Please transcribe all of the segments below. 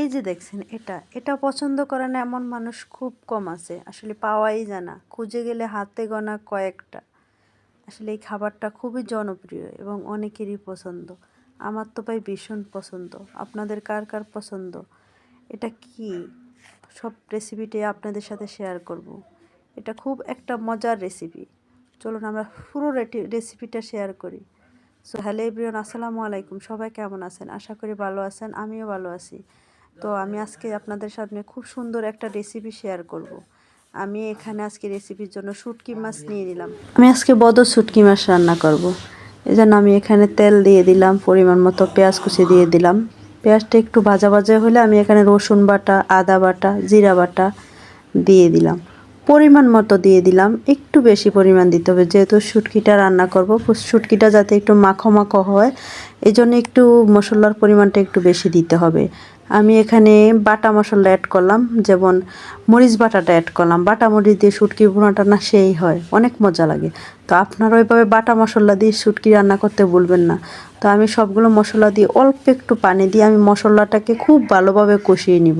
এই যে দেখছেন, এটা এটা পছন্দ করে না এমন মানুষ খুব কম আছে। আসলে পাওয়াই যায় না। খুঁজে গেলে হাতে গোনা কয়েকটা। আসলে এই খাবারটা খুবই জনপ্রিয় এবং অনেকেরই পছন্দ। আমার তো ভাই ভীষণ পছন্দ। আপনাদের কার কার পছন্দ? এটা কি? সব রেসিপিটাই আপনাদের সাথে শেয়ার করব। এটা খুব একটা মজার রেসিপি চলুন আমরা পুরো রেসিপিটা শেয়ার করি। সো হ্যালো এভরিওয়ান আসসালামু আলাইকুম। সবাই কেমন আছেন? আশা করি ভালো আছেন। আমিও ভালো আছি। তো আমি আজকে আপনাদের সামনে খুব সুন্দর একটা রেসিপি শেয়ার করব। আমি এখানে আজকে রেসিপির জন্য শুটকি মাছ নিয়ে নিলাম। আমি আজকে বদ শুটকি মাছ রান্না করব। এই জন্য আমি এখানে তেল দিয়ে দিলাম, পরিমাণ মতো পেঁয়াজ কুচি দিয়ে দিলাম। পেঁয়াজটা একটু ভাজা ভাজা হলে আমি এখানে রসুন বাটা, আদা বাটা, জিরা বাটা দিয়ে দিলাম। পরিমাণ মতো দিয়ে দিলাম, একটু বেশি পরিমাণ দিতে হবে। যেহেতু শুটকিটা রান্না করব, শুটকিটা যাতে একটু মাখো মাখো হয় এই জন্য একটু মশলার পরিমাণটা একটু বেশি দিতে হবে। আমি এখানে বাটা মশলা অ্যাড করলাম, যেমন মরিচ বাটাটা অ্যাড করলাম। বাটা মরিচ দিয়ে শুটকি বোনাটা না সেই হয়, অনেক মজা লাগে। তো আপনারা ওইভাবে বাটা মশলা দিয়ে শুটকি রান্না করতে ভুলবেন না। তো আমি সবগুলো মশলা দিয়ে অল্প একটু পানি দিয়ে আমি মশলাটাকে খুব ভালোভাবে কষিয়ে নিব।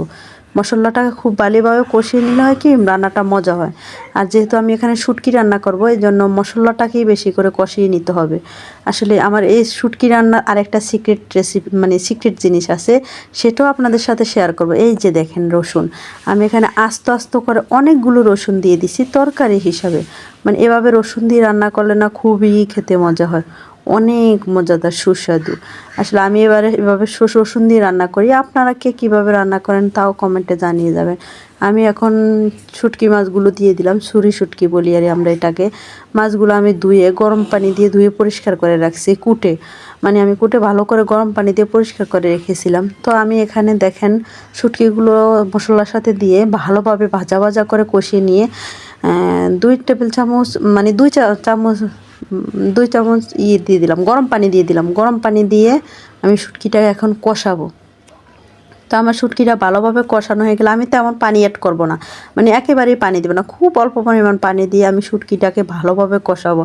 মশলাটাকে খুব ভালোভাবে কষিয়ে নিলে হয় কি, রান্নাটা মজা হয়। আর যেহেতু আমি এখানে শুটকি রান্না করব এই জন্য মশলাটাকেই বেশি করে কষিয়ে নিতে হবে। আসলে আমার এই শুটকি রান্নার আরেকটা সিক্রেট রেসিপি মানে সিক্রেট জিনিস আছে, সেটাও আপনাদের সাথে শেয়ার করব। এই যে দেখেন রসুন, আমি এখানে আস্ত আস্ত করে অনেকগুলো রসুন দিয়ে দিছি তরকারি হিসাবে। মানে এভাবে রসুন দিয়ে রান্না করলে না খুবই খেতে মজা হয়। অনেক মজাদার, সুস্বাদু। আসলে আমি এবারে এভাবে রসুন দিয়ে রান্না করি। আপনারা কে কীভাবে রান্না করেন তাও কমেন্টে জানিয়ে যাবেন। আমি এখন শুটকি মাছগুলো দিয়ে দিলাম, ছুরি শুটকি বলি আর আমরা এটাকে। মাছগুলো আমি ধুয়ে, গরম পানি দিয়ে ধুয়ে পরিষ্কার করে রাখছি কুটে। মানে আমি কুটে ভালো করে গরম পানি দিয়ে পরিষ্কার করে রেখেছিলাম। তো আমি এখানে দেখেন শুটকিগুলো মশলার সাথে দিয়ে ভালোভাবে ভাজা ভাজা করে কষিয়ে নিয়ে দুই টেবিল চামচ মানে দুই চামচ দুই চামচ ইয়ে দিয়ে দিলাম, গরম পানি দিয়ে দিলাম। গরম পানি দিয়ে আমি শুটকিটাকে এখন কষাবো। তো আমার শুটকিটা ভালোভাবে কষানো হয়ে গেলে আমি তেমন পানি অ্যাড করব না। মানে একেবারেই পানি দেবো না, খুব অল্প পরিমাণ পানি দিয়ে আমি শুটকিটাকে ভালোভাবে কষাবো।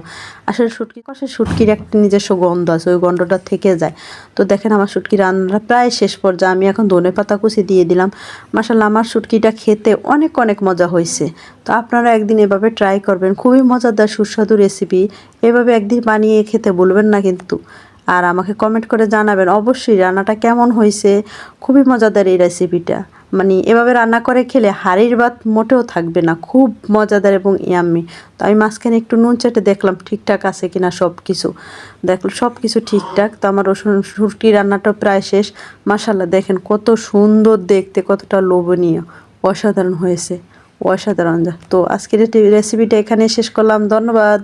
আসলে শুটকি কষে শুটকির একটা নিজস্ব গন্ধ আছে, ওই গন্ধটা থেকে যায়। তো দেখেন আমার শুটকি রান্নাটা প্রায় শেষ পর্যায়ে, আমি এখন ধনে পাতা কুচি দিয়ে দিলাম। মাসাল্লাহ আমার শুটকিটা খেতে অনেক অনেক মজা হয়েছে। তো আপনারা একদিন এভাবে ট্রাই করবেন, খুবই মজাদার সুস্বাদু রেসিপি এভাবে একদিন বানিয়ে খেতে বলবেন না কিন্তু। আর আমাকে কমেন্ট করে জানাবেন, অবশ্যই রান্নাটা কেমন হয়েছে? খুবই মজাদার এই রেসিপিটা মানে এভাবে রান্না করে খেলে হাড়ির ভাত মোটেও থাকবে না, খুব মজাদার এবং ইয়াম্মি তো আমি মাঝখানে একটু নুন চেটে দেখলাম, ঠিকঠাক আছে কিনা সব কিছু দেখল সব কিছু ঠিকঠাক। তো আমার রসুন সুরকি রান্নাটা প্রায় শেষ। মাসাল্লাহ দেখেন কত সুন্দর দেখতে, কতটা লোভনীয়। অসাধারণ হয়েছে, অসাধারণ। যা তো আজকের রেসিপিটা এখানে শেষ করলাম। ধন্যবাদ।